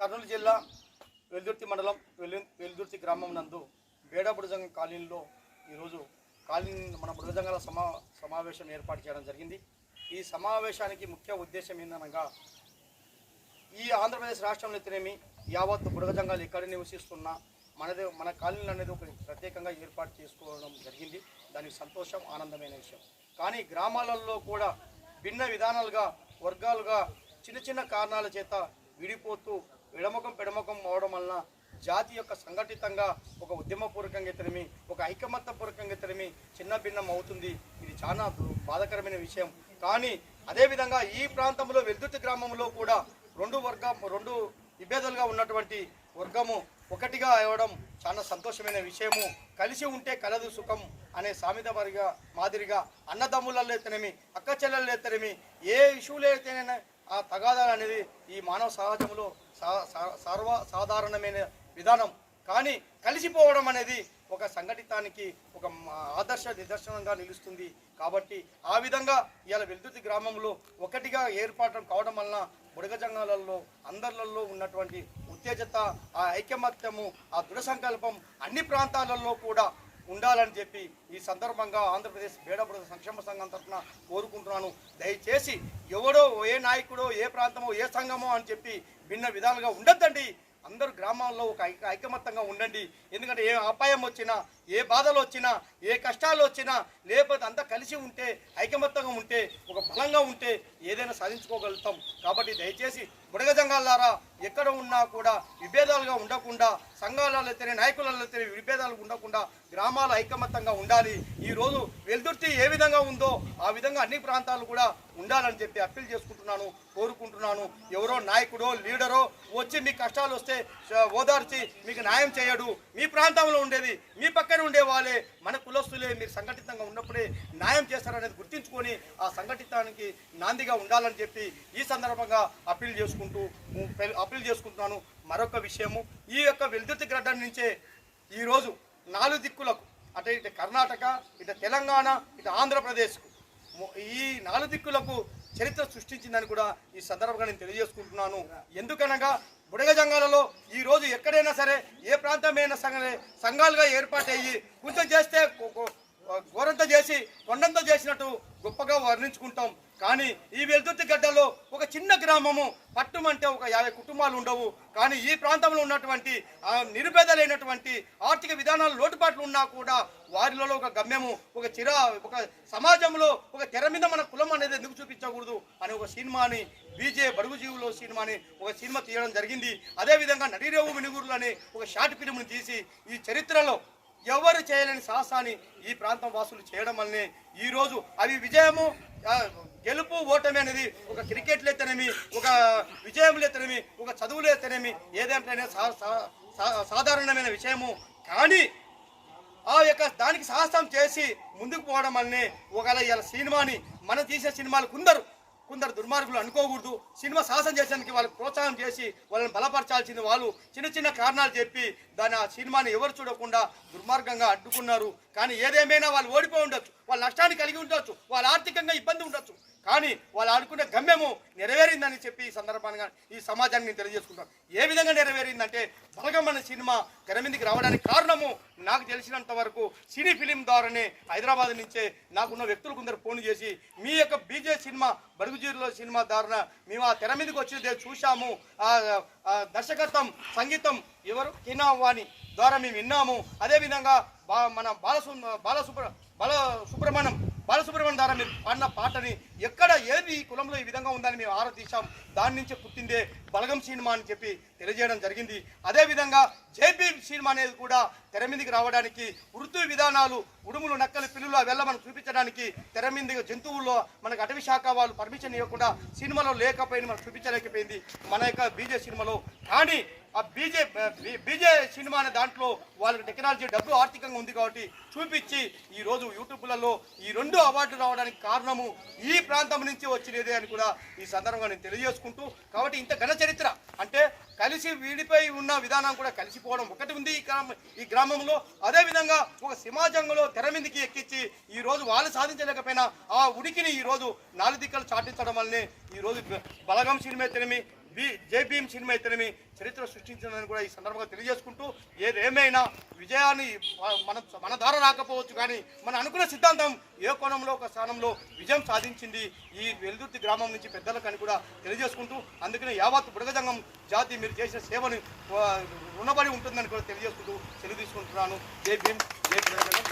కర్నూలు జిల్లా వెల్దుర్తి మండలం వెల్లు వెల్దుర్తి గ్రామం నందు బేడబుడజంగ కాలనీలో ఈరోజు కాలనీ మన బుడజంగాల సమా సమావేశం ఏర్పాటు చేయడం జరిగింది. ఈ సమావేశానికి ముఖ్య ఉద్దేశం ఏందనగా ఈ ఆంధ్రప్రదేశ్ రాష్ట్రంలో అయితేనేమి యావత్ బుడగజంగాలు ఎక్కడ నివసిస్తున్నా మనది మన కాలనీలు అనేది ఒక ప్రత్యేకంగా ఏర్పాటు చేసుకోవడం జరిగింది. దానికి సంతోషం ఆనందమైన విషయం. కానీ గ్రామాలలో కూడా భిన్న విధానాలుగా వర్గాలుగా చిన్న చిన్న కారణాల చేత విడిపోతూ ఎడముఖం పెడముఖం అవడం వలన జాతి యొక్క సంఘటితంగా ఒక ఉద్యమపూర్వకంగా ఇతరమి ఒక ఐకమత్యపూర్వకంగా ఇతరమి చిన్న భిన్నం అవుతుంది. ఇది చాలా బాధకరమైన విషయం. కానీ అదేవిధంగా ఈ ప్రాంతంలో వెల్దుర్తి గ్రామంలో కూడా రెండు వర్గం రెండు విభేదాలుగా ఉన్నటువంటి వర్గము ఒకటిగా అవ్వడం చాలా సంతోషమైన విషయము. కలిసి ఉంటే కలదు సుఖం అనే సామెత వారిగా మాదిరిగా అన్నదమ్ములలో అయితేనేమి అక్క చెల్లెళ్ళు అయితేనేమి ఏ ఇష్యూలు అయితేనే ఆ తగాదాలు అనేది ఈ మానవ సహజంలో సా- సర్వ సాధారణమైన విధానం. కానీ కలిసిపోవడం అనేది ఒక సంఘటితానికి ఒక ఆదర్శ నిదర్శనంగా నిలుస్తుంది. కాబట్టి ఆ విధంగా ఇవాళ వెల్దుర్తి గ్రామంలో ఒకటిగా ఏర్పాటు కావడం వలన బుడగజంగాలలో అందరిలో ఉన్నటువంటి ఉత్తేజత ఆ ఐకమత్యము ఆ దృఢ సంకల్పం అన్ని ప్రాంతాలలో కూడా ఉండాలని చెప్పి ఈ సందర్భంగా ఆంధ్రప్రదేశ్ బేడబుడ సంక్షేమ సంఘం తరఫున కోరుకుంటున్నాను. దయచేసి ఎవడో ఏ నాయకుడో ఏ ప్రాంతమో ఏ సంఘమో అని చెప్పి భిన్న విధాలుగా ఉండద్దండి. అందరూ గ్రామాల్లో ఒక ఐక ఐకమత్యంగా ఉండండి. ఎందుకంటే ఏ అపాయం వచ్చినా ఏ బాధలు వచ్చినా ఏ కష్టాలు వచ్చినా లేకపోతే అంతా కలిసి ఉంటే ఐకమత్యంగా ఉంటే ఒక బలంగా ఉంటే ఏదైనా సాధించుకోగలుగుతాం. కాబట్టి దయచేసి బుడగ సంఘాలారా ఎక్కడ ఉన్నా కూడా విభేదాలుగా ఉండకుండా సంఘాలలో అయితేనే నాయకులలో అయితేనే విభేదాలు ఉండకుండా గ్రామాల ఐకమత్యంగా ఉండాలి. ఈ రోజు ఏ విధంగా ఉందో ఆ విధంగా అన్ని ప్రాంతాలు కూడా ఉండాలని చెప్పి అప్పీల్ చేసుకుంటున్నాను కోరుకుంటున్నాను. ఎవరో నాయకుడో లీడరో వచ్చి మీ కష్టాలు వస్తే ఓదార్చి మీకు న్యాయం చేయడు. మీ ప్రాంతంలో ఉండేది మీ పక్కన ఉండే వాళ్ళే. మన కులస్తులే మీరు సంఘటితంగా ఉన్నప్పుడే న్యాయం చేస్తారనేది గుర్తించుకొని ఆ సంఘటితానికి నాందిగా ఉండాలని చెప్పి ఈ సందర్భంగా అప్పీల్ చేసుకుంటూ అప్పీల్ చేసుకుంటున్నాను. మరొక విషయము ఈ యొక్క విద్యుత్ గడ్డ నుంచే ఈరోజు నాలుగు దిక్కులకు అటు ఇటు కర్ణాటక ఇటు తెలంగాణ ఇటు ఆంధ్రప్రదేశ్కు ఈ నాలుగు దిక్కులకు చరిత్ర సృష్టించిందని కూడా ఈ సందర్భంగా నేను తెలియజేసుకుంటున్నాను. ఎందుకనగా బుడగ జంగాలలో ఈ రోజు ఎక్కడైనా సరే ఏ ప్రాంతమైనా సరే సంఘాలుగా ఏర్పాటయ్యి కొంచెం చేస్తే కొ- ఘోరంత చేసి కొండంత చేసినట్టు గొప్పగా వర్ణించుకుంటాం. కానీ ఈ వెల్దుర్తి గడ్డలో ఒక చిన్న గ్రామము పట్టుమంటే ఒక యాభై కుటుంబాలు ఉండవు. కానీ ఈ ప్రాంతంలో ఉన్నటువంటి నిరుపేదలైనటువంటి ఆర్థిక విధానాలు లోటుపాట్లు ఉన్నా కూడా వారిలో ఒక గమ్యము ఒక చిర ఒక సమాజంలో ఒక తెర మీద మన కులం అనేది ఎందుకు చూపించకూడదు అనే ఒక సినిమాని బీజే బడుగు జీవులో సినిమాని ఒక సినిమా తీయడం జరిగింది. అదేవిధంగా నడిరేవు మినుగురులు అనే ఒక షార్ట్ ఫిల్మ్ని తీసి ఈ చరిత్రలో ఎవరు చేయలేని సాహసాన్ని ఈ ప్రాంతం వాసులు చేయడం వల్లనే ఈరోజు అవి విజయము గెలుపు ఓటమి అనేది ఒక క్రికెట్లు అయితేనేమి ఒక విజయములు ఎత్తనేమి ఒక చదువులు అయితేనేమి ఏదంటేనే సా- సా- సాధారణమైన విషయము. కానీ ఆ యొక్క దానికి సాహసం చేసి ముందుకు పోవడం వల్లనే ఒకవేళ ఇలా సినిమాని మనం తీసే సినిమాలు కొందరు కొందరు దుర్మార్గులు అనుకోకూడదు. సినిమా సాహసం చేసేందుకు వాళ్ళకి ప్రోత్సాహం చేసి వాళ్ళని బలపరచాల్సిన వాళ్ళు. చిన్న చిన్న కారణాలు చెప్పి దాని ఆ సినిమాని ఎవరు చూడకుండా దుర్మార్గంగా అడ్డుకున్నారు. కానీ ఏదేమైనా వాళ్ళు ఓడిపోయి ఉండొచ్చు. వాళ్ళ నష్టాన్ని కలిగి ఉండొచ్చు. వాళ్ళ ఆర్థికంగా ఇబ్బంది ఉండొచ్చు. కానీ వాళ్ళు ఆడుకునే గమ్యము నెరవేరిందని చెప్పి ఈ సందర్భంగా ఈ సమాజాన్ని నేను తెలియజేసుకుంటాను ఏ విధంగా నెరవేరిందంటే బలగం సినిమా తెర మీదకి రావడానికి కారణము నాకు తెలిసినంత వరకు సినీ ఫిలిం ద్వారానే హైదరాబాద్ నుంచే నాకున్న వ్యక్తులు కొందరు ఫోన్ చేసి మీ యొక్క బీజే సినిమా బడుగుజీరులో సినిమా ద్వారా మేము ఆ తెర మీదకి వచ్చి చూశాము. ఆ దర్శకత్వం సంగీతం ఎవరు కినావాణి ద్వారా మేము విన్నాము. అదేవిధంగా బా మన బాలసు బాలసుబ్ర బాల సుబ్రహ్మణ్యం బాలసుబ్రహ్మణ్యం ద్వారా మీరు పాడిన పాటని ఎక్కడ ఏది ఈ కులంలో ఈ విధంగా ఉందని మేము ఆరా తీశాం దాని నుంచే పుట్టిందే బలగం సినిమా అని చెప్పి తెలియజేయడం జరిగింది. అదేవిధంగా జేపీ సినిమా అనేది కూడా తెర మీదకి రావడానికి వృత్తి విధానాలు ఉడుములు నక్కలు పిల్లులు అవెల్ల మనం చూపించడానికి తెర మీద జంతువుల్లో మనకు అటవీ శాఖ వాళ్ళు పర్మిషన్ ఇవ్వకుండా సినిమాలో లేకపోయింది మనం చూపించలేకపోయింది. మన యొక్క బీజే సినిమాలో. కానీ ఆ బీజే బీజే సినిమా అనే దాంట్లో వాళ్ళకి టెక్నాలజీ డబ్బు ఆర్థికంగా ఉంది కాబట్టి చూపించి ఈ రోజు యూట్యూబ్లలో ఈ రెండు అవార్డులు రావడానికి కారణము ఈ ప్రాంతం నుంచి వచ్చినదే అని కూడా ఈ సందర్భంగా నేను తెలియజేసుకుంటూ కాబట్టి ఇంత ఘన చరిత్ర అంటే కలిసి వీడిపోయి ఉన్న విధానం కూడా కలిసిపోవడం ఒకటి ఉంది ఈ గ్రామం ఈ గ్రామంలో. అదేవిధంగా ఒక సమాజంలో తెర మీదకి ఎక్కించి ఈరోజు వాళ్ళు సాధించలేకపోయినా ఆ ఉడికిని ఈ రోజు నాలుగు దిక్కలు చాటించడం వల్లనే ఈ రోజు బలగం సినిమా తెరమి బి సినిమా అయితేనేమి చరిత్ర సృష్టించిందని కూడా ఈ సందర్భంగా తెలియజేసుకుంటూ ఏదేమైనా విజయాన్ని మన మన ధార రాకపోవచ్చు కానీ మనం అనుకున్న సిద్ధాంతం ఏ కోణంలో ఒక స్థానంలో విజయం సాధించింది ఈ వెలుదుర్తి గ్రామం నుంచి పెద్దలకని కూడా తెలియజేసుకుంటూ అందుకనే యావత్ బుడగజంగం జాతి మీరు చేసిన సేవని రుణబడి రుణపడి ఉంటుందని కూడా తెలియజేసుకుంటూ తెలియజేసుకుంటున్నాను తీసుకుంటున్నాను. జై భీమ్ జై బుడగజంగం.